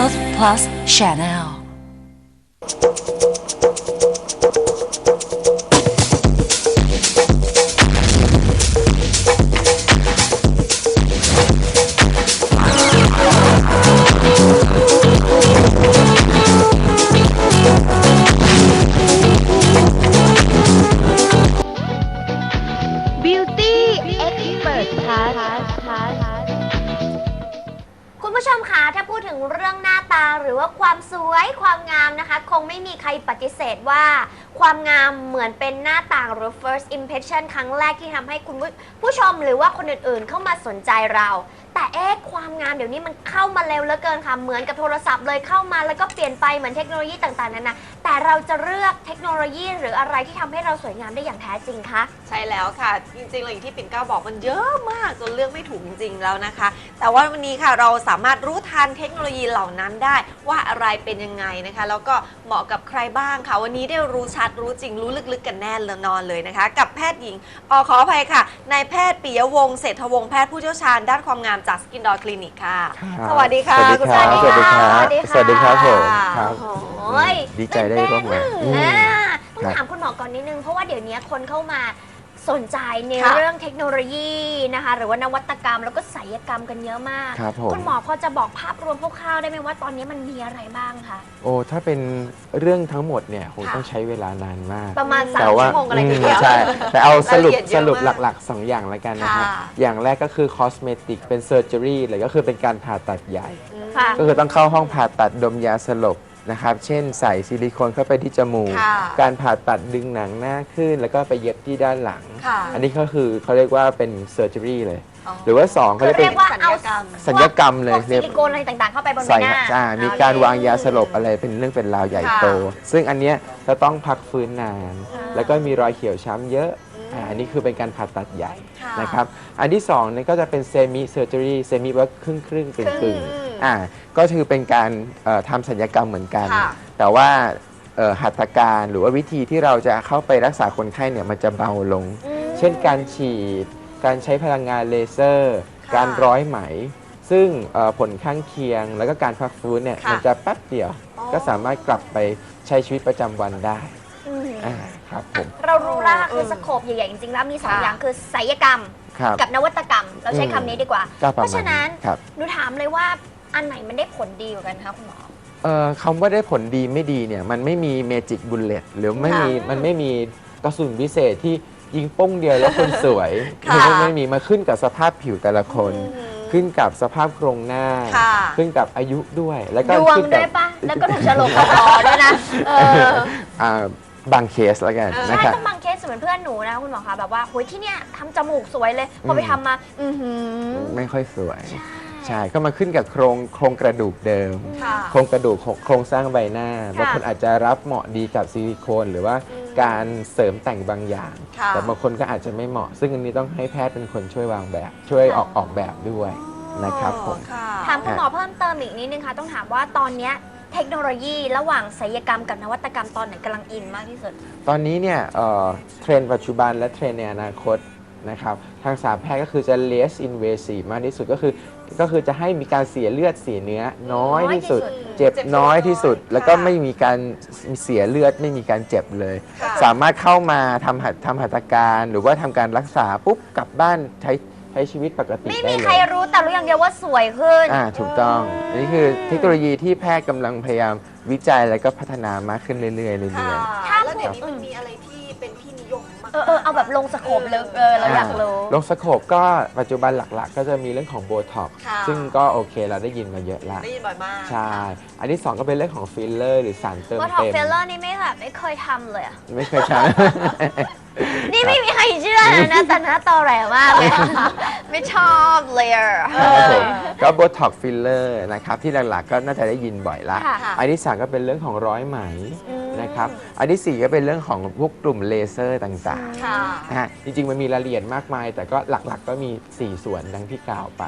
Health Plus Channel impression ครั้งแรกที่ทำให้คุณผู้ผู้ชมหรือว่าคนอื่นๆ เข้ามาสนใจเรา แต่เอ๊ะความงามเดี๋ยวนี้มันเข้ามาเร็วเหลือเกินค่ะ เหมือนกับโทรศัพท์เลยเข้ามาแล้วก็เปลี่ยนไปเหมือนเทคโนโลยีต่างๆนานา แต่เราจะเลือกเทคโนโลยีหรืออะไรที่ทำให้เราสวยงามได้อย่างแท้จริงคะ ใช่แล้วค่ะ จริงๆเลยอย่างที่ปิ่นเกล้าบอกมันเยอะมากจนเลือกไม่ถูกจริงๆแล้วนะคะ แต่ว่าวันนี้ค่ะเราสามารถรู้ทันเทคโนโลยีเหล่านั้นได้ ว่าอะไรเป็นยังไงนะคะ แล้วก็เหมาะกับใครบ้างค่ะ วันนี้ได้รู้ชัดรู้จริงรู้ลึกๆกันแน่นอนเลยนะคะ กับแพทย์หญิงอขออภัยค่ะนายแพทย์ปิยวงศ์เศรษฐวงศ์แพทย์ผู้เชี่ยวชาญด้านความงามจากสกินดอร์คลินิกค่ะ ครับสวัสดีค่ะสวัสดีครับคุณสวัสดีครับสวัสดีค่ะสวัสดีครับผมครับ โอ้ยดีใจได้ร่วมงานตื่อืเต้มนอ่าต้องครับถามคุณหมอก่อนนิดนึง เพราะว่าเดี๋ยวนี้คนเข้ามาสนใจในค่ะ เรื่องเทคโนโลยีนะคะ หรือว่านวัตกรรมแล้วก็ศิลปกรรมกันเยอะมาก ครับผม คุณหมอพอจะบอกภาพรวมคร่าวๆได้ไหมว่าตอนนี้มันมีอะไรบ้างคะ โอ้ถ้าเป็นเรื่องทั้งหมดเนี่ยคงค่ะ ต้องใช้เวลานานมาก ประมาณสามแต่ว่าชั่วโมงอะไรทีอืมเดียว ใช่แต่เอาสรุปรายละเอียดเยสอะรุปมากหลักๆ 2 อย่างแล้วกันนะครับ ค่ะ อย่างแรกก็คือคอสเมติกเป็นเซอร์เจอรี่เลยก็คือเป็นการผ่าตัดใหญ่ ค่ะ ก็คือต้องเข้าห้องผ่าตัดดมยาสลบ นะครับ เช่นใส่ซิลิโคนเข้าไปที่จมูก ค่ะการผ่าตัดดึงหนังหน้าขึ้น แล้วก็ไปเย็บที่ด้านหลัง ค่ะ อันนี้ก็คือเขาเรียกว่าเป็นเซอร์เจอรี่เลยอ๋อหรือว่า2เขาคือเรียกเรีเป็ยน กว่าเอาสัญญกรรมเลยพวกซิลิโคนอะไรต่างๆ เข้าไปบนใบใส่หน้า อ่ามีการวางยาสลบอะไรเป็นเรื่องเป็นราวใหญ่โต ซึ่งอันเนี้ยจะต้องพักฟื้นนานอ่าแล้วก็มีรอยเขียวช้ำเยอะอ่าอันนี้คือเป็นการผ่าตัดใหญ่ค่ะ นะครับ อันที่2เนี่ยก็จะเป็นเซมิเซอร์เจอรี่เซมิว่าครึ่งครึ่งๆกึ่งครึ่กึ่งง อืมอ่าก็คือเป็นการเอ่อทำสัญญกรรมเหมือนกัน ค่ะ แต่ว่าเอ่อหัตถการหรือว่าวิธีที่เราจะเข้าไปรักษาคนไข้เนี่ยมันจะเบาลง อืม เช่นการฉีด การใช้พลังงานเลเซอร์ ค่ะการร้อยไหม ซึ่งเอ่อผลข้างเคียง แล้วก็การพักฟื้นเนี่ยค่ะมันจะแป๊บเดียว อ๋อ ก็สามารถกลับไปใช้ชีวิตประจำวันได้อืมอ่าครับผมเรารู้แล้วค่ะเออคือสโคปใหญ่ๆจริงๆแล้วมีสองค่ะ อย่างคือศิลปกรรม ครับ กับนวัตกรรม เราใช้อืม คำนี้ดีกว่า ก็เพประราะมาฉะณนั้น ครับ หนูถามเลยว่า อันไหนมันได้ผลดีกว่ากันคะคุณหมอ เอ่อคำว่าได้ผลดีไม่ดีเนี่ยมันไม่มีเมจิกบุลเลตหรือไม่มีค่ะมันไม่มีกระสุนวิเศษที่ยิงโป้งเดียวแล้วคนสวยค่ะไม่ไม่มีมาขึ้นกับสภาพผิวแต่ละคน อืม ขึ้นกับสภาพโครงหน้า ค่ะ ขึ้นกับอายุด้วย แล้วก็ดวงขึ้นด้กัวยปะแล้วก็ถูกฉลกกับคอด้วยนะเออ อ่าบางเคสแล้วกันเออนะใช่ครับ ต้องบางเคสเหมือนเพื่อนหนูนะคุณหมอคะแบบว่าโอ้ยที่เนี่ยทำจมูกสวยเลยพอไปอืม ทำมา อือหือไม่ค่อยสวย ใช่ ใช่ก็มาขึ้นกับโครงโครงกระดูกเดิม ค่ะ โครงกระดูกของโครงสร้างใบหน้าค่ะบางคนอาจจะรับเหมาะดีกับซิลิโคน หรือว่าอืมการเสริมแต่งบางอย่าง ค่ะ แต่บางคนก็อาจจะไม่เหมาะ ซึ่งอันนี้ต้องให้แพทย์เป็นคนช่วยวางแบบ ช่วยออกออกแบบด้วยนะครับผม ค่ะ ถามคุณหมอเพิ่มเติมอีกนิดนึงค่ะ ต้องถามว่าตอนเนี้ยเทคโนโลยีระหว่างศิลปกรรมกับนวัตกรรมตอนไหนกำลังอินมากที่สุด ตอนนี้เนี่ยเอ่อเทรนด์ปัจจุบันและเทรนด์ในอนาคตนะครับทางสามแพทย์ก็คือจะ less invasive มากที่สุดก็คือ ก็คือจะให้มีการเสียเลือดเสียเนื้อน้อยที่สุดน้อยที่สุดเจ็บเจ็บน้อยที่สุดน้อยแล้วก็ค่ะไม่มีการเสียเลือดไม่มีการเจ็บเลยค่ะสามารถเข้ามาทำหัตทำหัตถการ หรือว่าทำการรักษาปุ๊บกลับบ้านใช้ใช้ชีวิตปกติไม่ได้มีเลใครยรู้แต่รู้อย่างเดียวว่าสวยขึ้น อ่าถูกต้องอันนี่คือเทคโนโลยีที่แพทย์กำลังพยายามวิจัยแล้วก็พัฒนามากขึ้นเรื่อยๆเรื่อยค่ะๆถ้า แล้วเดี๋ยวนี้มันมีอะไรที่เป็นที่นิยมมาก เออเออเอาแบบลงสโคปเลยเออเราอยากรู้ ลงสโคปก็ปัจจุบันหลักๆ ก็จะมีเรื่องของโบท็อกซ์ค่ะ ซึ่งก็โอเคเราได้ยินมาเยอะละได้ยินบ่อยมากใช่ อันที่2ก็เป็นเรื่องของฟิลเลอร์หรือสารเติมว่าท็อปเต็มเฟลเลอร์นี่ไม่แบบไม่เคยทำเลยอะ ไม่เคยใช้ นี่ไม่มีใครเชื่อเลยนะแต่หน้าตอแหลมากเลยไม่ชอบเลยอะ ครับผมก็โบท็อกฟิลเลอร์นะครับที่หลักๆก็น่าจะได้ยินบ่อยละ ค่ะ อันที่3ก็เป็นเรื่องของร้อยไหมอืมนะครับ อันที่4ก็เป็นเรื่องของพวกกลุ่มเลเซอร์ต่างค่ะ ๆนะฮะจริงๆมันมีรายละเอียดมากมาย แต่ก็หลักๆก็มี 4 ส่วนดังที่กล่าวไป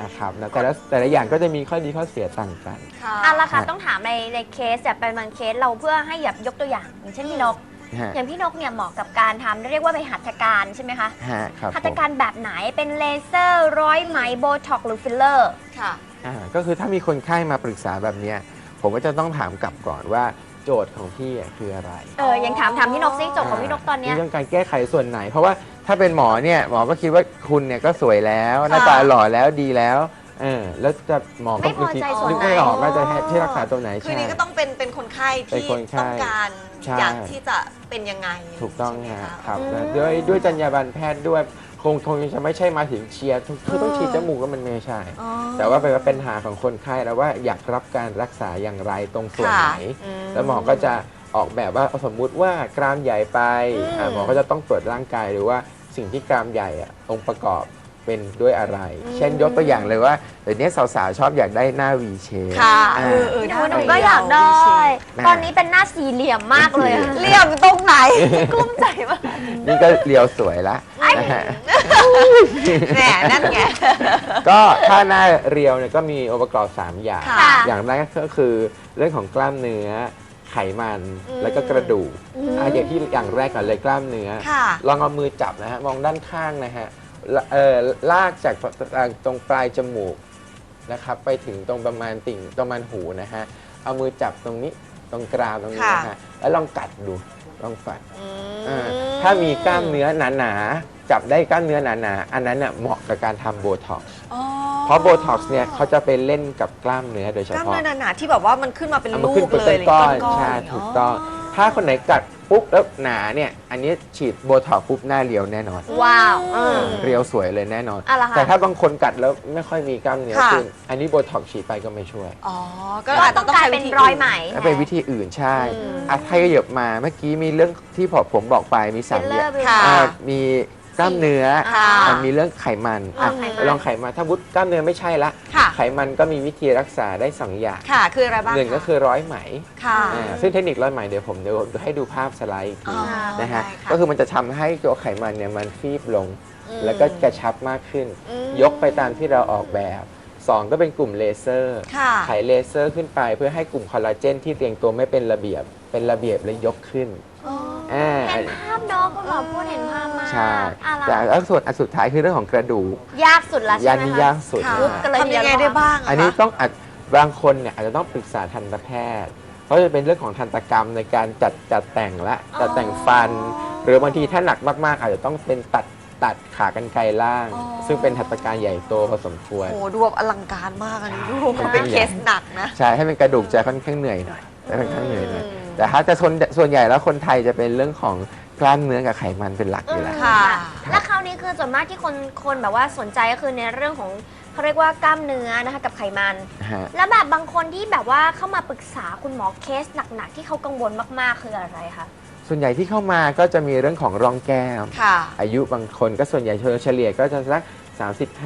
นะครับนะแต่ละแต่ละอย่างก็จะมีข้อดีข้อเสียต่างกัน ค่ะอะละค่ะฮะต้องถามในในเคสแบบเป็นบางเคสเราเพื่อให้แบบยกตัวอย่างอย่างเช่นพี่นกนะ ฮะอย่างพี่นกเนี่ยเหมาะกับการทำเรียกว่าไปหัตถการใช่ไหมคะฮะครับหัตผถมการแบบไหนเป็นเลเซอร์ร้อยไหมโบท็อกหรือฟิลเลอร์ ค่ะ อ่าก็คือถ้ามีคนไข้มาปรึกษาแบบเนี้ยผมก็จะต้องถามกลับก่อนว่าโจทย์ของพี่อะคืออะไรเออยังถามถามพี่นกซิโจทย์ของพี่นกตอนเนี้ยเรื่องการแก้ไขส่วนไหน เพราะว่าถ้าเป็นหมอเนี่ยหมอก็คิดว่าคุณเนี่ยก็สวยแล้วหน้าตาหล่อแล้วดีแล้ว เออแล้วจะหมอก็ไม่พอใจส่วนไหน นึกไม่ออกว่าจะให้ที่รักษาตัวไหนคือใช่ นี้ก็ต้องเป็นเป็นคนไข้เป็นที่คนไข้ต้องการใช่ อยากที่จะเป็นยังไงถูกต้องใช่ไหมฮะคะครับอืมนะด้วยด้วยจรรยาบรรณแพทย์ด้วยคงคงจะไม่ใช่มาถึงเชียร์ทุกคือต้องฉีดจมูกก็มันไม่ใช่ อ๋อ แต่ว่าเป็นเป็นปัญหาของคนไข้แล้วว่าอยากรับการรักษาอย่างไรตรงส่วนไหน ค่ะอืมแล้วหมอก็จะออกแบบว่าสมมุติว่ากรามใหญ่ไปอืม อ่าหมอก็จะต้องตรวจร่างกายหรือว่าสิ่งที่กรามใหญ่อะองค์ประกอบ เป็นด้วยอะไร เช่นยกตัวอย่างเลยว่าเดี๋ยวนี้สาวๆชอบอยากได้หน้า V shape ค่ะอ่า เออเออหนูถ้าหนูก็อยากได้นะตอนนี้เป็นหน้าสี่เหลี่ยมมากเลยอะเรียมตรงไหน กลุ้มใจมากนี่ก็เรียวสวยละนะฮะ แหมนั่นไง ก็ถ้าหน้าเรียวเนี่ยก็มีองค์ประกอบ 3 อย่าง ค่ะ อย่างแรกก็คือเรื่องของกล้ามเนื้อ ไขมันอืมแล้วก็กระดูกอืมอะอย่างที่อย่างแรกก่อนเลยกล้ามเนื้อ ค่ะ ลองเอามือจับนะฮะ มองด้านข้างนะฮะละ เออลากจากตรงปลายจมูกนะครับไปถึงตรงประมาณติ่งประมาณหูนะฮะเอามือจับตรงนี้ตรงกรามตรงนี้นะฮะแล้วลองกัดดูลองกัดอือ่ามถ้ามีกล้ามเนื้อหนาๆจับได้กล้ามเนื้อหนาๆอันนั้นน่ะเหมาะกับการทำโบท็อกซ์อ๋อเพราะโบท็อกซ์เนี่ยเขาจะไปเล่นกับกล้ามเนื้อโดยเฉกล้ามพาะเนื้อหนาๆที่แบบว่ามันขึ้นมาเป็นเอาลูมากขึ้นเป็นเลยก้อนๆๆใช่ถูกต้อง ถ้าคนไหนกัดปุ๊บแล้วหนาเนี่ย อันนี้ฉีดโบท็อกซ์ปุ๊บหน้าเรียวแน่นอน ว้าวเออ เรียวสวยเลยแน่นอน อะไรคะแต่ถ้าบางคนกัดแล้วไม่ค่อยมีกล้ามเนื้อค่ะ ขึ้นอันนี้โบท็อกซ์ฉีดไปก็ไม่ช่วยอ๋อ ก็ก็อาจจะต้องต้องกลายใช้เป็นวิธีรอยไหม ถ้าเป็นวิธีอื่นใช่อืม อะให้เหยบมาเมื่อกี้มีเรื่องที่ผมผมบอกไปมีสามฟิลเลออย่างร์ค่ะ อะมี กล้ามเนื้อค่ะอะมีเรื่องไขมันอะไขมัน ลองไขมันถ้าบุดกล้ามเนื้อไม่ใช่ละ ค่ะ ไขมันก็มีวิธีรักษาได้สองอย่างค่ะ คืออะไรบ้างหนึ่งก็คือร้อยไหมค่ะ อ่าซึ่งเทคนิคร้อยไหมเดี๋ยวผมเดี๋ยวให้ดูภาพสไลด์อีกทีอ๋อ นะฮะได้ค่ะก็คือมันจะทำให้ตัวไขมันเนี่ยมันฟีบลงอืมแล้วก็กระชับมากขึ้น อืมยกไปตามที่เราออกแบบ2ก็เป็นกลุ่มเลเซอร์ค่ะ ไขเลเซอร์ขึ้นไปเพื่อให้กลุ่มคอลลาเจนที่เรียงตัวไม่เป็นระเบียบ เป็นระเบียบและยกขึ้นอ๋อ อ่าเห็น ภาพเน้องคุณหมอพูดเห็นภาพมากใช่อะไรแต่แล้วส่วนอันสุดท้ายคือเรื่องของกระดูก ยากสุดละยัใช่นไหมนี่คะยากสุดค่ะ นะปุ๊บฮะกันเลยทำยังไงได้บ้างะอันนี้คะ ต้องอัดบางคนเนี่ยอาจจะต้องปรึกษาทันตแพทย์ เพราะจะเป็นเรื่องของทันตกรรมในการจัดจัดแต่งและจัดแต่งฟัน หรือบางทีถ้าหนักมากๆ อาจจะต้องเป็นตัดตัดขากรรไกรล่าง อ๋อ ซึ่งเป็นหัตถการใหญ่โตพอสมควรโอ้โหดูแบบอลังการมากอันนี้ดูมันเป็นเป็นเคสหนักนะ ใช่ให้เป็นกระดูกจะค่อนข้างเหนื่อยหน่อยจะค่อนข้างเหนื่อยหน่อยอืม แต่ถ้าจะส่วนส่วนใหญ่แล้วคนไทยจะเป็นเรื่องของกล้ามเนื้อกับไขมันเป็นหลักอยู่แล้ว ค่ะ และคราวนี้คือส่วนมากที่คนคนแบบว่าสนใจก็คือในเรื่องของเขาเรียกว่ากล้ามเนื้อนะคะกับไขมัน ฮะ แล้วแบบบางคนที่แบบว่าเข้ามาปรึกษาคุณหมอเคสหนักๆที่เขากังวลมากๆคืออะไรคะ ส่วนใหญ่ที่เข้ามาก็จะมีเรื่องของรองแก้ม ค่ะ อายุบางคนก็ส่วนใหญ่เฉลี่ยก็จะสัก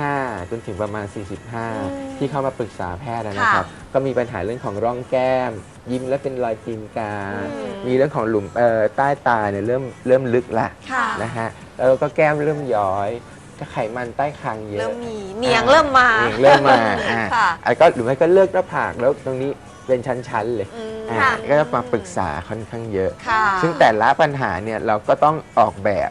35 จนถึงประมาณม45 ที่เข้ามาปรึกษาแพทย์นะครับ ก็มีปัญหาเรื่องของร่องแก้ม ยิ้มแล้วเป็นรอยตีนกาอืมมีเรื่องของหลุมเอ่อใต้ตาเนี่ยเริ่มเริ่มลึกละค่ะนะฮะแล้วก็แก้มเริ่มย้อยก็ไขมันใต้คางเยอะเริ่มมีเนียงเริ่มมาเนียงเริ่มมาอ่าค่ะอะก็หรือไม่ก็เลิกหน้าผากแล้วตรงนี้เป็นชั้นๆเลยอืมอ่าค่ะก็จะมาปรึกษาค่อนข้างเยอะค่ะซึ่งแต่ละปัญหาเนี่ยเราก็ต้องออกแบบ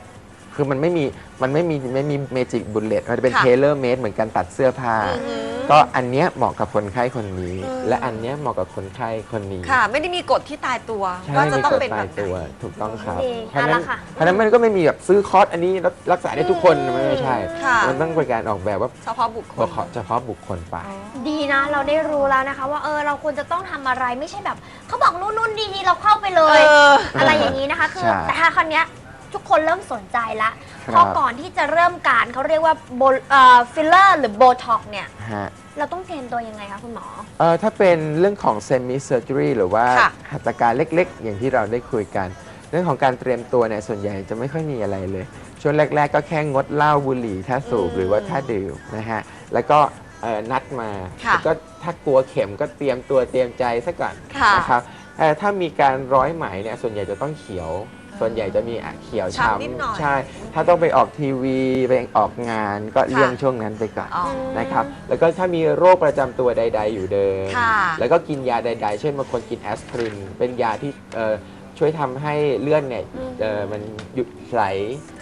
คือมันไม่มีมันไม่มีไม่มีเมจิกบุลเลตมันจะเป็นค่ะ เทเลอร์เมดเหมือนการตัดเสื้อผ้า อือหือ ก็อันเนี้ยเหมาะกับคนไข้คนนี้ อืม และอันเนี้ยเหมาะกับคนไข้คนนี้ค่ะ ไม่ได้มีกฎที่ตายตัว ใช่ว่าจะมีต้องกฎเป็นแบตายบไหน ตัวถูกต้องครับดีเพราะฉะนั้นเอาละค่ะ เพราะฉะนั้นมันก็ไม่มีแบบซื้อคอร์สอันนี้แล้วรักษาได้ทุกคนมันไม่ใช่ ค่ะ มันต้องเป็นการออกแบบว่าเฉพาะบุคคล เฉพาะบุคคลไป ดีนะ เราได้รู้แล้วนะคะ ว่าเออเราควรจะต้องทำอะไรไม่ใช่แบบ เขาบอกนู่นนู่นดีๆเราเข้าไปเลเอยออะไรอย่างนี้นะคะ คือใช่ แต่ถ้าครั้งเนี้ย ทุกคนเริ่มสนใจละครับ พอก่อนที่จะเริ่มการเขาเรียกว่าโบฟิลเลอร์หรือโบท็อกเนี่ย ฮะ เราต้องเตรียมตัวยังไงคะคุณหมอ เออถ้าเป็นเรื่องของ semi surgery หรือว่าค่ะ หัตถการเล็กๆ อย่างที่เราได้คุยกัน เรื่องของการเตรียมตัวเนี่ยส่วนใหญ่จะไม่ค่อยมีอะไรเลย ช่วงแรก ๆ ก็แค่งดเหล้าบุหรี่ถ้าสูบอืมหรือว่าถ้าดื่มนะฮะ แล้วก็เอ่อนัดมาค่ะแล้วก็ถ้ากลัวเข็มก็เตรียมตัวเตรียมใจซะก่อนค่ะ นะครับเอ่อถ้ามีการร้อยไหมเนี่ยส่วนใหญ่จะต้องเขียว ส่วนใหญ่จะมีอะเขียวช้ำนิดหน่อยช้ำใช่ ถ้าต้องไปออกทีวีไปออกงานก็เลี่ยงช่วงนั้นไปก่อนอ๋อ นะครับ แล้วก็ถ้ามีโรคประจำตัวใด ๆ อยู่เดิม ค่ะแล้วก็กินยาใด ๆ เช่นบางคนกินแอสไพริน เป็นยาที่เอ่อช่วยทำให้เลือดเนี่ยอืมเอ่อมันหยุดไหล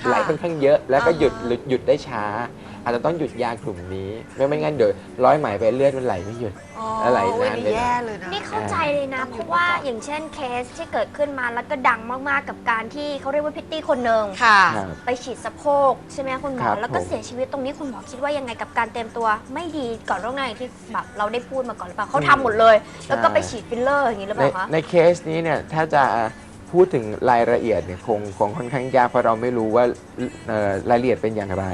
ค่ะไหลค่อนข้างเยอะ แล้วก็อ่าฮะ หยุดหยุดหยุดได้ช้า อาจจะต้องหยุดยากลุ่มนี้ ไม่ไม่งั้นเดี๋ยวร้อยไหมไปเลือดมันไหลไม่หยุด อ๋ออะไรโอ้ยนานเลยนะแย่เลยนะ นี่เข้าใจเลยนะ เพราะว่าอย่างเช่นเคสที่เกิดขึ้นมาแล้วก็ดังมากๆกับการที่เขาเรียกว่าพิตตี้คนหนึ่งค่ะ ครับ ไปฉีดสะโพกใช่ไหมคุณหมคอรับแล้วก็ผม เสียชีวิตตรงนี้คุณหมอคิดว่ายังไงกับการเตรียมตัวไม่ดีก่อนล่วงหน้าอย่างที่แบบเราได้พูดมาก่อนหรือเปล่าเขาทำหมดเลย แล้วก็ไปฉีดฟิลเลอร์อย่างนี้หรือเปในล่าคะ ในเคสนี้เนี่ยถ้าจะพูดถึงรายละเอียดเนี่ยคงคงค่อนข้างยากเพราะเราไม่รู้ว่าเอ่อรายละเอียดเป็นอย่างไร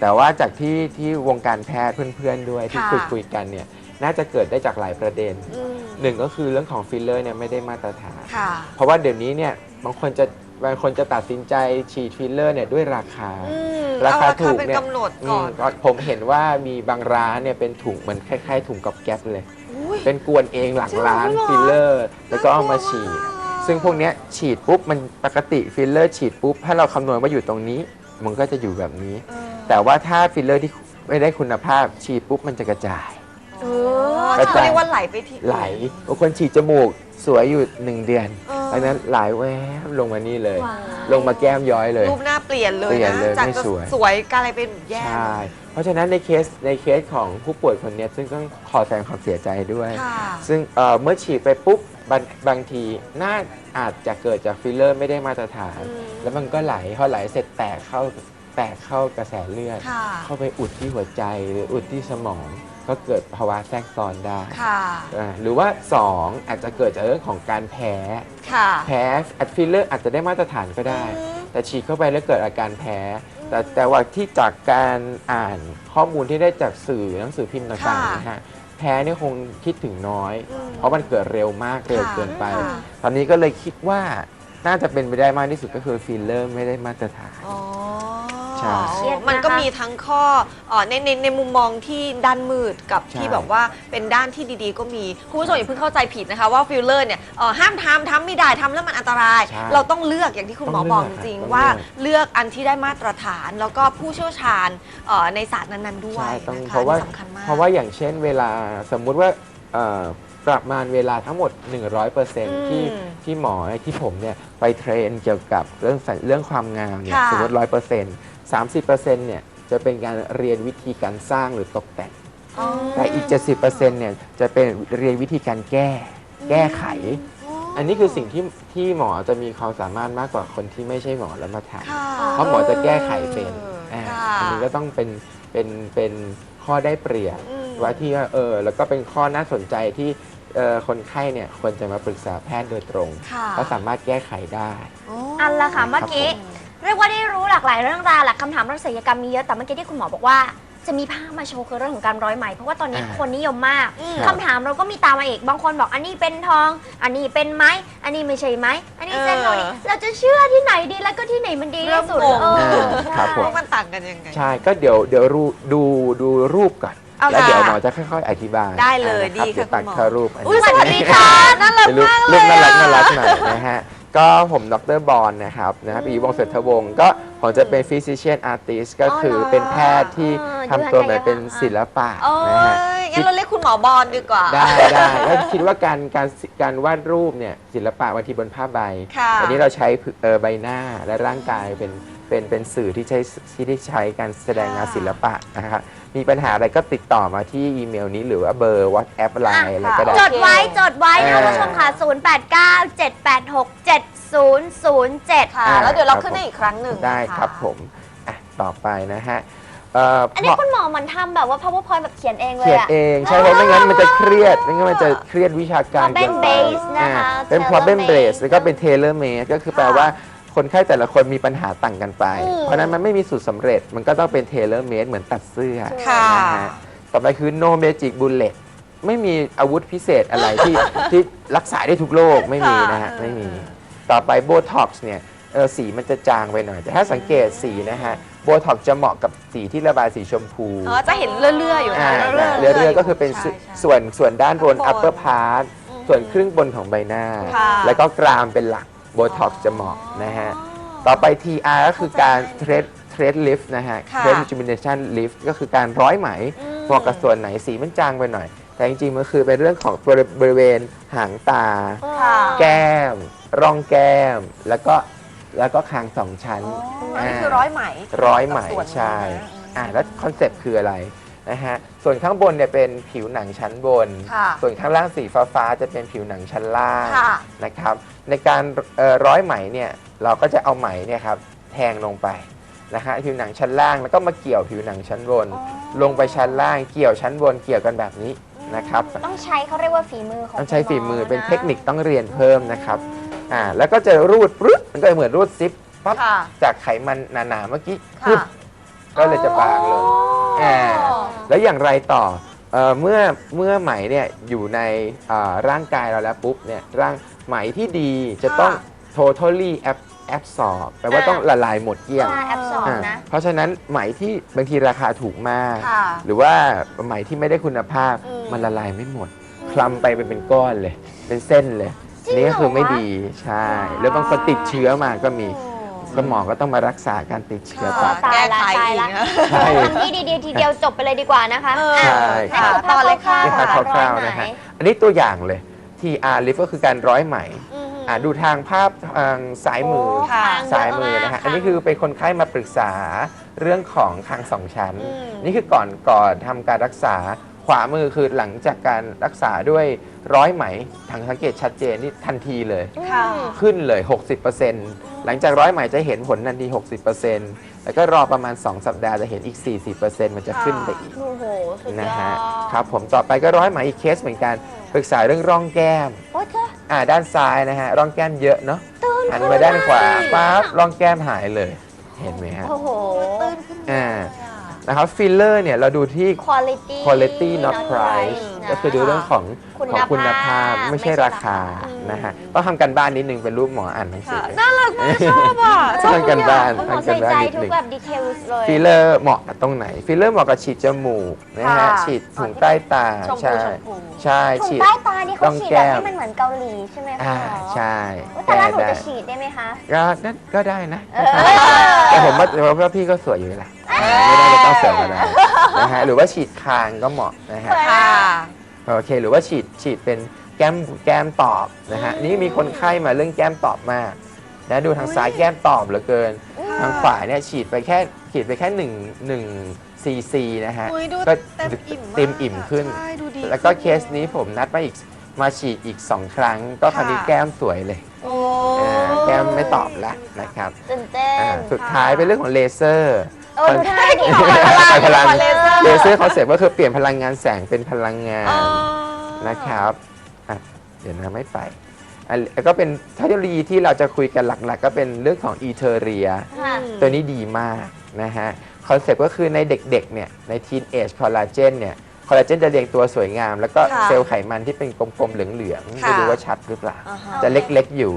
แต่ว่าจากที่ที่วงการแพทย์เพื่อนๆด้วยที่ค่ะคุยคุยกันเนี่ยน่าจะเกิดได้จากหลายประเด็นอืมหนึ่งก็คือเรื่องของฟิลเลอร์เนี่ยไม่ได้มาตรฐาน ค่ะเพราะว่าเดี๋ยวนี้เนี่ยบางคนจะบางคนจะตัดสินใจฉีดฟิลเลอร์เนี่ยด้วยราคา อืมราคาเอถูกเป็นเนี่ยกำหนดอืก่อมนก็ผมเห็นว่ามีบางร้านเนี่ยเป็นถุงเหมือนคล้ายๆถุงกับแก๊ปเลย อุ้ย เป็นกวนเองหลังร้านจริงเหรอ ฟิลเลอร์ แล้วก็เอามาฉีด ซึ่งพวกเนี้ยฉีดปุ๊บมันปกติฟิลเลอร์ฉีดปุ๊บถ้าเราคำนวณว่าอยู่ตรงนี้ มันก็จะอยู่แบบนี้ เออ แต่ว่าถ้าฟิลเลอร์ที่ไม่ได้คุณภาพฉีดปุ๊บมันจะกระจาย เออ๋ออเขาเรียกว่าไหลไปที่ไหลบางคนฉีดจมูกสวยอยู่หนึ่งเดือนเอออันนั้นไหลแวบลงมานี่เลยว้าวลงมาแก้มย้อยเลย รูปหน้าเปลี่ยนเลยเปลี่ยนนะเลยจากไม่จะสวย สวยกลายเป็นแย่ใช่ เพราะฉะนั้นในเคสในเคสของผู้ป่วยคนเนี้ยซึ่งต้องขอแสดงความเสียใจด้วย ค่ะ ซึ่งเอ่อเมื่อฉีดไปปุ๊บบางบางทีน่าอาจจะเกิดจากฟิลเลอร์ไม่ได้มาตรฐาน อืม แล้วมันก็ไหลพอไหลเสร็จแตกเข้า แตกเข้ากระแสเลือด ค่ะ เข้าไปอุดที่หัวใจหรืออุดที่สมอง ก็เกิดภาวะแทรกซ้อนได้ค่ะ อ่าหรือว่า2อาจจะเกิดจากเรื่องของการแพ้ ค่ะ แพ้อัดฟิลเลอร์อาจจะได้มาตรฐานก็ได้ อืมแต่ฉีดเข้าไปแล้วเกิดอาการแพ้ แต่แต่ว่าที่จากการอ่านข้อมูลที่ได้จากสื่อหนังสือพิมพ์ต่างๆค่ะนะฮะแพ้เนี่ยคงคิดถึงน้อย อืมเพราะมันเกิดเร็วมากเร็วค่ะเกินไป ค่ะ ตอนนี้ก็เลยคิดว่าน่าจะเป็นไปได้มากที่สุดก็คือฟิลเลอร์ไม่ได้มาตรฐาน อ๋อใช่ เครียดนะคะ มันก็มีทั้งข้อเอ่อในในในมุมมองที่ด้านมืดกับใช่ ที่แบบว่าเป็นด้านที่ดีๆ ก็มีคุณผู้ชมอย่าเพิ่งเข้าใจผิดนะคะว่าฟิลเลอร์เนี่ยเอ่อห้ามทำทำไม่ได้ทำแล้วมันอันตราย ใช่เราต้องเลือกอย่างที่คุณหมอต้องบอกเลืจอกริงครับๆว่าต้องเลือก เลือกอันที่ได้มาตรฐาน แล้วก็ผู้เชี่ยวชาญเอ่อในศาสตร์นั้นๆ ด้วยใช่ต้องนะคะเพราะว่านี่สำคัญมาก เพราะว่าอย่างเช่นเวลาสมมุติว่าเอ่อประมาณเวลาทั้งหมด 100%ที่อืมที่หมอที่ผมเนี่ยไปเทรนเกี่ยวกับเรื่องสัญเรื่องความงามเนี่ยค่ะสมมติ100% 30%เนี่ยจะเป็นการเรียนวิธีการสร้างหรือตกแต่ง อ๋อแต่อีก 70%เนี่ยจะเป็นเรียนวิธีการแก้ แก้ไข อันนี้คือสิ่งที่ที่หมอจะมีความสามารถมากกว่าคนที่ไม่ใช่หมอแล้วมาทำ ค่ะ เพราะหมอจะแก้ไขเป็นอ่าค่ะ อันนี้ก็ต้องเป็น เป็น เป็นข้อได้เปรียบอืม ว่าที่ว่าเออ แล้วก็เป็นข้อน่าสนใจที่เอ่อคนไข้เนี่ยควรจะมาปรึกษาแพทย์โดยตรงค่ะเขาสามารถแก้ไขได้ อันละค่ะเมื่อกี้ครับผ เรียกว่าได้รู้หลากหลายเรื่องราวหลักคำถามเรื่องศัลยกรรมมีเยอะแต่เมื่อกี้ที่คุณหมอบอกว่า จะมีภาพมาโชว์คือเรื่องของการร้อยไหมเพราะว่าตอนนี้อ่าคนนิยมมากอืมคำถามเราก็มีตามมาอีกบางคนบอกอันนี้เป็นทอง อันนี้เป็นไม้อันนี้ไม่ใช่ไม้อันนี้เส้นโลนี้เออ เราจะเชื่อที่ไหนดีแล้วก็ที่ไหนมันดีที่สุดเริ่มงงเออครับใช่ผมว่ามันต่างกันยังไง ใช่ก็เดี๋ยวเดี๋ยวรูดูดูรูปก่อน เอาแล้วเดี๋ยวค่ะหมอจะค่อย ๆ อธิบายได้เลยอ่านะครับดีค่ะเดี๋ยวตัดคุณหมอ เข้ารูปอันอุ้ยนี้สวัสดีค่ะน่ารักเป็นรูปมากเลรูยปน่ารักอะน่ารักหน่อยนะฮะ ก็ผมดรบอลนะครับนะครับปีวงศ์เศรษฐวงศ์ก็ผมจะเป็น physician artist ก็คือเหรอเป็นแพทย์ที่เออทำตัวเหมือนเป็นศิลปะโอ้นะฮะ ยงั้นเราเรียกคุณหมอบอลดีกว่า ได้ได้แล้วคิดว่าการการการวาดรูปเนี่ยศิลปะบางทีบนผ้าใบ ค่ะ อันี้เราใช้เอ่อใบหน้าและร่างกายเป็น เป็นเป็นสื่อที่ใช้ที่ได้ใช้การแสดงงานค่ะศิลปะนะครับมีปัญหาอะไรก็ติดต่อมาที่อีเมลนี้หรือว่าเบอร์ WhatsApp ไลน์อะไรก็ได้ จดไว้จดไว้นะเออคุณผู้ชมค่ะ 0 8 9 7 8 6 7 0 0 7 ค่ะอ่าแล้วเดี๋ยวเราครับขึ้นให้อีกครั้งหนึ่งได้นะะครับผมอะต่อไปนะฮะเอ่ออันนี้พอคุณหมอเหมันทำแบบว่า powerpoint แบบเขียนเองเลยเขียนอะเองใช่เพราะไม่งั้นมันจะเครียดไม่งั้นมันจะเครียดวิชาการ Problem เกินไป based นะคะอ่าเป็น tailor problem made based แล้วก็เป็น tailor made ก็คือแปลว่า คนไข้แต่ละคนมีปัญหาต่างกันไป อืมเพราะฉะนั้นมันไม่มีสูตรสำเร็จ มันก็ต้องเป็น tailor made เหมือนตัดเสื้อค่ะ นะฮะต่อไปคือ no magic bullet ไม่มีอาวุธพิเศษอะไรที่ ที่รักษาได้ทุกโรคไม่มีนะฮะค่ะไม่มี ต่อไปโบท็อกซ์เนี่ยเออสีมันจะจางไปหน่อย แต่ถ้าสังเกตสีนะฮะโบท็อกซ์จะเหมาะกับสีที่ระบายสีชมพู อ๋อจะเห็นเลื่อยๆอยู่อ่านะเรื่อยเรื่อยๆก็คือเป็นใช่ส่วนใช่ส่วนส่วนด้านบนข้างบน upper part ส่วนครึ่งบนของใบหน้า ค่ะ แล้วก็กรามเป็นหลัก โบท็อกซ์จะเหมาะนะฮะ ต่อไป TR ก็คือการ thread thread lift นะฮะค่ะ thread rejuvenation lift ก็คือการร้อยไหมอืม เหมาะกับส่วนไหนสีมันจางไปหน่อย แต่จริงๆ มันคือเป็นเรื่องของบริบริเวณหางตา ค่ะ แก้ม ร่องแก้ม แล้วก็แล้วก็คางสองชั้นอ๋ออันนี้คือร้อยไหม ร้อยไหมกับส่วนนี้นะ ใช่อืมอ่าแล้วคอนเซปต์คืออะไร นะฮะส่วนข้างบนเนี่ยเป็นผิวหนังชั้นบน ค่ะส่วนข้างล่างสีฟ้าๆจะเป็นผิวหนังชั้นล่างค่ะ นะครับในการเอ่อร้อยไหมเนี่ยเราก็จะเอาไหมเนี่ยครับแทงลงไปนะฮะผิวหนังชั้นล่างแล้วก็มาเกี่ยวผิวหนังชั้นบน ลงไปชั้นล่างเกี่ยวชั้นบนเกี่ยวกันแบบนี้นะครับ ต้องใช้เขาเรียกว่าฝีมือของต้องใช้ฝีมือคุณหเป็นนะเทคนิคต้องเรียนเพิ่มนะครับอ่าแล้วก็จะรูดปึ๊บมันก็เหมือนรูดซิปปั๊บค่ะ จากไขมันหนาๆเมื่อกี้ค่ะปึ๊บ ก็เลยจะบางลงอ่าแล้วอย่างไรต่อเอ่อเมื่อเมื่อไหมเนี่ยอยู่ในอ่าร่างกายเราแล้วปุ๊บเนี่ยร่างไหมที่ดีจะต้อง totally ab- absorb แปลว่าอ่าต้องละลายหมดเกลี้ยงใช่แอบสอนอ่านะ เพราะฉะนั้นไหมที่บางทีราคาถูกมาก ค่ะหรือว่าไหมที่ไม่ได้คุณภาพอืม มันละลายไม่หมด คลำไปเป็นเป็นก้อนเลย เป็นเส้นเลย จริงนี่ก็คือเหรอไม่ดีใช่ แล้วบางคนติดเชื้อมาก็มี คุณหมอก็ต้องมารักษาการติดเชื้อต่อตายละแก้ไขตายละอีกนะใช่ ทำที่ดีๆทีเดียวจบไปเลยดีกว่านะคะเอออะใช่ให้ดูต่ภาพอเลยคร่าค่ะวๆนี่ค่ะภาพคร่าวร้อยๆไหมนะฮะอันนี้ตัวอย่างเลย TR lift ก็คือการร้อยไหมอืมอะดูทางภาพทางซ้ายมือโค่ะคางซ้ายมือเะนะฮะกอันนี้คือเป็นคนไข้มาปรึกษาเรื่องของคางสองชั้นอืมนี่คือก่อนก่อนทำการรักษา ขวามือคือหลังจากการรักษาด้วยร้อยไหมทางสังเกตชัดเจนนี่ทันทีเลย ค่ะ ขึ้นเลย 60%หลังจากร้อยไหมจะเห็นผลทันที 60%แล้วก็รอประมาณ 2 สัปดาห์จะเห็นอีก 40%มันจะขึ้นไปอีก โอ้โห สุดยนะอฮะดครับผมต่อไปก็ร้อยไหมอีกเคสเหมือนกันปรึกษาเรื่องร่องแก้ม โอ้เจ้าอ่าด้านซ้ายนะฮะร่องแก้มเยอะเนาะหันมาด้านขวาปั๊บร่องแก้มหายเลย เห็นไหมฮะ โอ้โหตื้นขึ้นอ่า นะครับฟิลเลอร์เนี่ยเราดูที่ quality quality not price นะก็คือดูเรื่องของคุณของคุณภาพภาพไม่ใช่ไม่ใช่ราคาราคานะฮะต้องทำกันบ้านนิดนึงเป็นรูปหมออ่านหนังสืค่ะอน่ารักมากชอบอะต้องทำกันบ้านคุณหมอทำกัใส่นบ้านใจนิดทุกนึงแบบดีเทลเลย ฟิลเลอร์เหมาะกับตรงไหน ฟิลเลอร์เหมาะกับฉีดจมูกนะฮะค่ะฉีดถุงใต้ตาชมพูใช่ชมพู ใช่ถุงฉีด ใต้ตานี่เขาร่องฉีดแก้แบบมให้มันเหมือนเกาหลีใช่ไหมคะอ่าหมอใช่อุ๊ยแต่แก้ละหนูได้จะฉีดได้ไหมคะ ก็ก็ก็ได้นะ เออ แต่ผมว่าผมว่าพี่ก็สวยอยู่แหละ ไม่ได้จะต้องเสริมอะไรนะฮะหรือว่าฉีดคางก็เหมาะนะฮะค่ะ โอเค หรือว่าฉีดฉีดเป็นแก้มแก้มตอบนะฮะนี่มีคนไข้มาเรื่องแก้มตอบมากนะดูทางซ้ายแก้มตอบเหลือเกิน ทางขวาเนี่ยฉีดไปแค่ฉีดไปแค่หนึ่งหนึ่งซีซีนะฮะอุ๊ยดูก็เต็มอิ่มมากเต็มอิ่มขึ้น ใช่ดูดีแล้วก็เคสนี้ผมนัดมาอีกมาฉีดอีก 2 ครั้ง ก็คราวนี้แก้มสวยเลยโอ้อ่าแก้มไม่ตอบละนะครับตื่นเต้น อ่าสุดท้ายเป็นเรื่องของเลเซอร์ เออดูท่าดิใช้พลังเลเซอร์ เลเซอร์คอนเซ็ปต์ก็คือเปลี่ยนพลังงานแสงเป็นพลังงาอ๋อนนะครับอะเดี๋ยวนะไม่ไปอะแล้วก็เป็นเทคโนโลยีที่เราจะคุยกันหลักๆ ก็เป็นเรื่องของอีเทเรีย ค่ะ ตัวนี้ดีมากนะฮะ คอนเซ็ปต์ก็คือในเด็กๆเนี่ยในทีนเอจคอลลาเจนเนี่ยคอลลาเจนจะเรียงตัวสวยงาม แล้วก็ค่ะเซลล์ไขมันที่เป็นกลมๆเหลืองๆค่ะไม่รู้ว่าชัดหรือเปล่า อ่าฮะ จะเล็กๆอยู่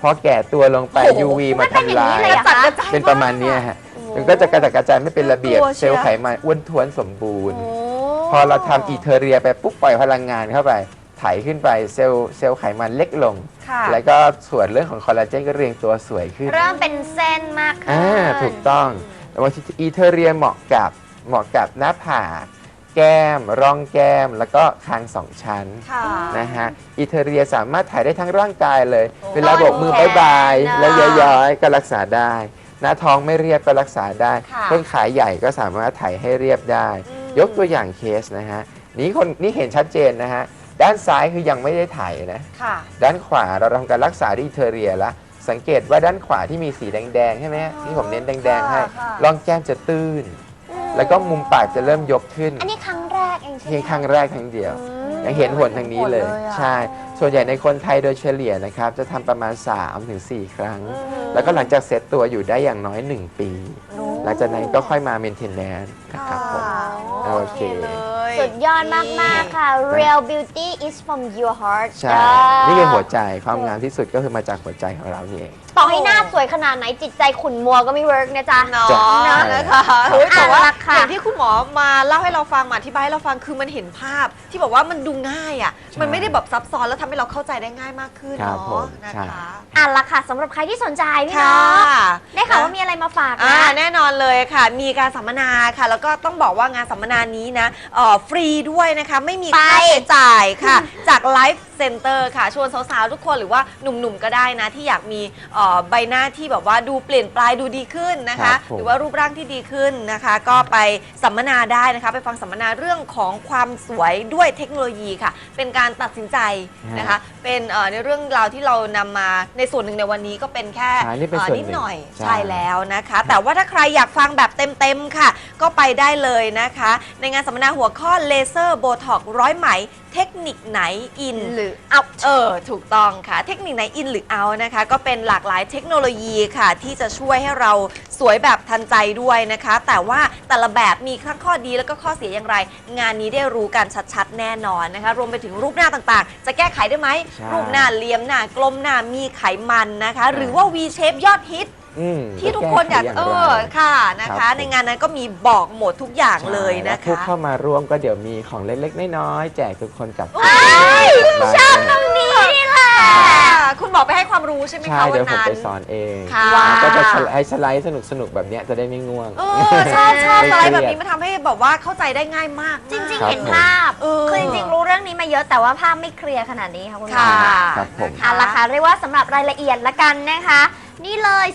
พอแก่ตัวลงไป โอ้โห UV มาทำลายมันเป็นอย่างนี้เลยเหรอคะเป็นประมาณเนี้ยฮะ มันก็จะกระจัดกระจายไม่เป็นระเบียบน่ากลัวเชีเซยวลล์ไขมันอ้วนท้วนสมบูรณ์โอ้พอเราทำอีเทเรียไปปุ๊บปล่อยพลังงานเข้าไปไถขึ้นไปเซลล์เซลล์ไขมันเล็กลง ค่ะ แล้วก็ส่วนเรื่องของคอลลาเจนก็เรียงตัวสวยขึ้น เริ่มเป็นเส้นมากขึ้น อ่าถูกต้องแต่ว่าอีเทเรียเหมาะกับเหมาะกับหน้าผากแก้ม ร่องแก้ม แล้วก็คางสองชั้นค่ะ นะฮะอีเทเรียสามารถถ่ายได้ทั้งร่างกายเลยโอ้เวลาโบกมือต้บานยบายแขนแล้วนะย้อยๆก็รักษาได้ หน้าท้องไม่เรียบก็รักษาได้ค่ะต้นขาใหญ่ก็สามารถถ่ายให้เรียบได้ อืม ยกตัวอย่างเคสนะฮะนี่คนนี่เห็นชัดเจนนะฮะด้านซ้ายคือยังไม่ได้ถ่ายนะ ค่ะด้านขวาเราทำการรักษาที่เทเรียแล้วสังเกตว่าด้านขวาที่มีสีแดงๆใช่ไหมฮะที่ผมเน้นแดงๆให้ค่ะร่องแก้มจะตื้นแล้วก็มุมปากจะเริ่มยกขึ้นอันนี้ครั้งแรกเองใช่ไหมเพียงครั้งแรกครั้งเดียว อืม ยังเห็นผลทางนี้เลยห็นผอะ ใช่ ส่วนใหญ่ในคนไทยโดยเฉลี่ยนะครับ จะทำประมาณ 3-4 ครั้งอืมแล้วก็หลังจากเซตตัวอยู่ได้อย่างน้อย 1 ปี หลังจากนั้นก็ค่อยมาเมนเทนแนนนะครับผมโอเคเลยสุดยอดมาก ๆ ค่ะ Real beauty is from your heart ใช่นี่คือหัวใจความงามที่สุดก็คือมาจากหัวใจของเรานี่เองต่อให้หน้าสวยขนาดไหนจิตใจขุ่นมัวก็ไม่เวิร์กนะจ๊ะเนาะจ้ะนะคะครับเฮ้ยแต่ว่าอะค่ะอย่างที่คุณหมอมาเล่าให้เราฟังมาอธิบายให้เราฟังคือมันเห็นภาพที่บอกว่ามันดูง่ายอะมันไม่ได้แบบซับซ้อนแล้วทำให้เราเข้าใจได้ง่ายมากขึ้นครับผเนาะมนะใช่ คะอะละค่ะสำหรับใครที่สนใจพี่ค่ะเนาะได้ข่าวว่ามีอะไรมาฝากอ่านะ แน่นอนเลยค่ะ มีการสัมมนาค่ะ แล้วก็ต้องบอกว่างานสัมมนานี้นะเอ่อฟรีด้วยนะคะ ไม่มีค่าไป ใช้จ่ายค่ะ จาก Life Center ค่ะ ชวนสาวๆ ทุกคนหรือว่าหนุ่มๆ ก็ได้นะ ที่อยากมีเอ่อใบหน้าที่แบบว่าดูเปลี่ยนปลายดูดีขึ้นนะครัคะ บผม หรือว่ารูปร่างที่ดีขึ้นนะคะ ก็ไปสัมมนาได้นะคะ ไปฟังสัมมนาเรื่องของความสวยด้วยเทคโนโลยีค่ะ เป็นการตัดสินใจนะคะ เป็นเอ่อในเรื่องราวที่เรานำมาในส่วนหนึ่งในวันนี้ก็เป็นแค่ใช่นี่เป็นเอ่อส่วนหนินึ่ดงหน่อยใช่ ใช่แล้วนะคะแต่ว่าถ้าใครอยากฟังแบบเต็ม ๆ ค่ะ ก็ไปได้เลยนะคะ ในงานสัมมนาหัวข้อเลเซอร์โบท็อกร้อยไหม เทคนิคไหนอินหรือเอาเออถูกต้องค่ะ เทคนิคไหนอินหรือเอานะคะ ก็เป็นหลากหลายเทคโนโลยีค่ะ ที่จะช่วยให้เราสวยแบบทันใจด้วยนะคะ แต่ว่าแต่ละแบบมีทั้งข้อดีแล้วก็ข้อเสียอย่างไร งานนี้ได้รู้กันชัดๆ แน่นอนนะคะ รวมไปถึงรูปหน้าต่างๆ จะแก้ไขได้ไหมใช่รูปหน้าเหลี่ยมหน้ากลมหน้ามีไขมันนะคะ หรือว่า V shape ยอดฮิต อืมที่ทุกคนอยากจะแไขเอไร อค่ะนะครัคะ บผม ในงานนั้นก็มีบอกหมดทุกอย่างเลยใช่นะแวผู้คะเข้ามาร่วมก็เดี๋ยวมีของเล็กๆน้อยๆแจกทุกคนกลับโอ้ยชอบตรงนี่นี่แหละคุณหมอไปให้ความรู้ใช่ไหมใช่คะวัเดี๋นยวผมนั้น ไปสอนเองค่ะก็จะสไลด์สไลด์สนุกๆแบบเนี้ยจะได้ไม่ง่วง เออชอบชอบไม่อะไรเครียดแบบนี้มันทำให้แบบว่าเข้าใจได้ง่ายมาก จริง ครัๆ บ เห็นภาพ เออ คือจริงๆ รู้เรื่องนี้มาเยอะแต่ว่าภาพไม่เคลียร์ขนาดนี้ค่ะคุณหมอค่ะ ครับผม เอาละค่ะ เรียกว่าสำหรับรายละเอียดละกันนะคะ นี่เลย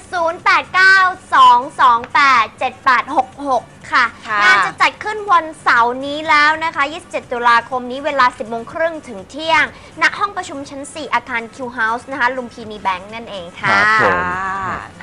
0892287866 ค่ะ ค่ะงานจะจัดขึ้นวันเสาร์นี้แล้วนะคะ 27 ตุลาคมนี้เวลา 10โมงครึ่งถึงเที่ยง ณ ห้องประชุมชั้น 4 อาคาร Q House นะคะ ลุมพินีแบงค์นั่นเองค่ะครับผม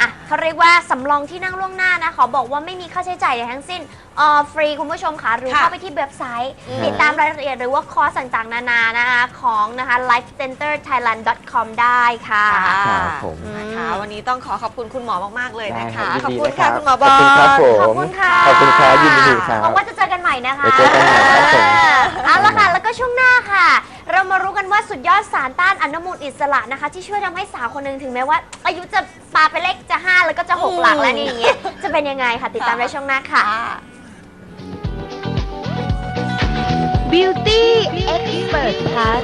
อะเขาเรียกว่าสำรองที่นั่งล่วงหน้านะขอบอกว่าไม่มีค่าใช้จ่ายใดทั้งสิ้นเอ่อฟรีคุณผู้ชมค่ะหรือค่ะเข้าไปที่เว็บไซต์อืมติดตามรายละเอียดหรือว่าคอร์สต่างๆ นานานะคะของนะคะ lifecenterthailand.com ได้ค่ะครับผมนะคะวันนี้ต้องขอขอบคุณคุณหมอมาก ๆ เลยนะได้ครัคะบยินขอบดีคุณนะค่ะรับคุณหมอบอขอบคุณครับลผม ขอบคุณค่ะ ขอบคุณครับยินดีครับ หวังว่าจะเจอกันใหม่นะคะเดี๋ยวเจอกันใหม่ครับผม เอาละค่ะ แล้วก็ช่วงหน้าค่ะ เรามารู้กันว่าสุดยอดสารต้านอนุมูลอิสระนะคะ ที่ช่วยทำให้สาวคนหนึ่งถึงแม้ว่า อายุจะปาไปเลขจะ 5 แล้วก็จะ 6 หลักแล้วนี่อย่างเงี้ยจะเป็นยังไงค่ะ ติดตามในช่วงหน้าค่ะ Beauty Expert Pass